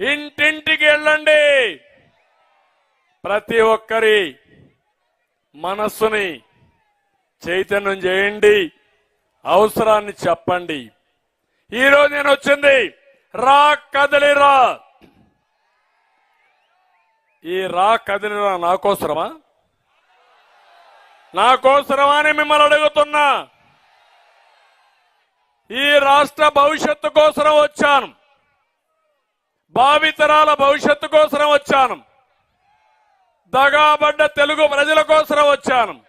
ఇంటింటికి వెళ్ళండి ప్రతి ఒక్కరి మనస్సుని చైతన్యం చేయండి. అవసరాన్ని చెప్పండి. ఈరోజు నేను వచ్చింది రా కదలిరా ఈ రా కదలిరా నా కోసరమా నా కోసరమా అని మిమ్మల్ని అడుగుతున్నా. ఈ రాష్ట్ర భవిష్యత్తు కోసం వచ్చాను. భావితరాల భవిష్యత్తు కోసం వచ్చాను. దగాబడ్డ తెలుగు ప్రజల కోసం వచ్చాను.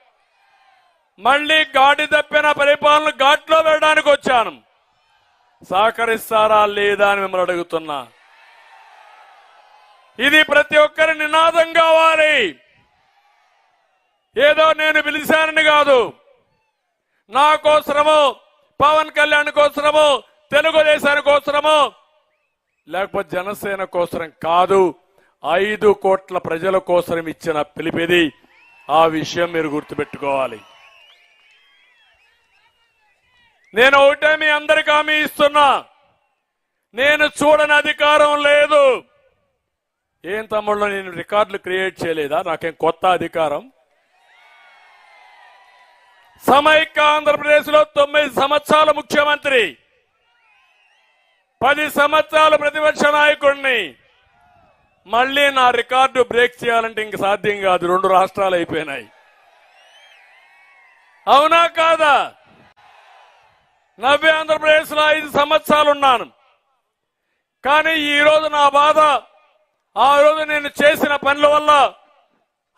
మళ్ళీ గాడి తప్పిన పరిపాలన ఘాట్లో వెళ్ళడానికి వచ్చాను. సహకరిస్తారా లేదా అని మిమ్మల్ని అడుగుతున్నా. ఇది ప్రతి ఒక్కరి నినాదం కావాలి. ఏదో నేను పిలిచానని కాదు. నా కోసరము పవన్ కళ్యాణ్ కోసరము తెలుగుదేశాని కోసరము లేకపోతే జనసేన కోసరం కాదు ఐదు కోట్ల ప్రజల కోసం ఇచ్చిన పిలిపిది. ఆ విషయం మీరు గుర్తుపెట్టుకోవాలి. నేను ఒకటే మీ అందరికి హామీ ఇస్తున్నా. నేను చూడని అధికారం లేదు. ఏం తమ్ముళ్ళు నేను రికార్డులు క్రియేట్ చేయలేదా? నాకేం కొత్త అధికారం? సమైక్య ఆంధ్రప్రదేశ్లో తొమ్మిది సంవత్సరాల ముఖ్యమంత్రి. పది సంవత్సరాల ప్రతిపక్ష నాయకుడిని మళ్ళీ నా రికార్డు బ్రేక్ చేయాలంటే ఇంక సాధ్యం కాదు. రెండు రాష్ట్రాలు అయిపోయినాయి. అవునా కాదా? నవ్య ఆంధ్రప్రదేశ్లో ఐదు సంవత్సరాలు ఉన్నాను. కానీ ఈ రోజు నా బాధ ఆ రోజు నేను చేసిన పనుల వల్ల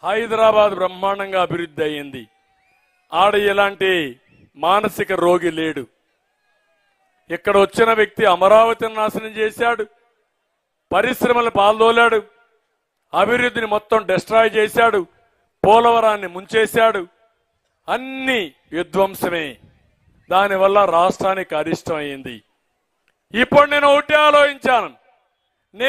హైదరాబాద్ బ్రహ్మాండంగా అభివృద్ధి అయ్యింది. ఆడ ఇలాంటి మానసిక రోగి లేడు. ఇక్కడ వచ్చిన వ్యక్తి అమరావతిని నాశనం చేశాడు పరిశ్రమలు పాల్దోలాడు అభివృద్ధిని మొత్తం డిస్ట్రాయ్ చేశాడు పోలవరాన్ని ముంచేశాడు. అన్ని విధ్వంసమే. దానివల్ల రాష్ట్రానికి అరిష్టం అయింది. ఇప్పుడు నేను ఒకటే ఆలోచించాను.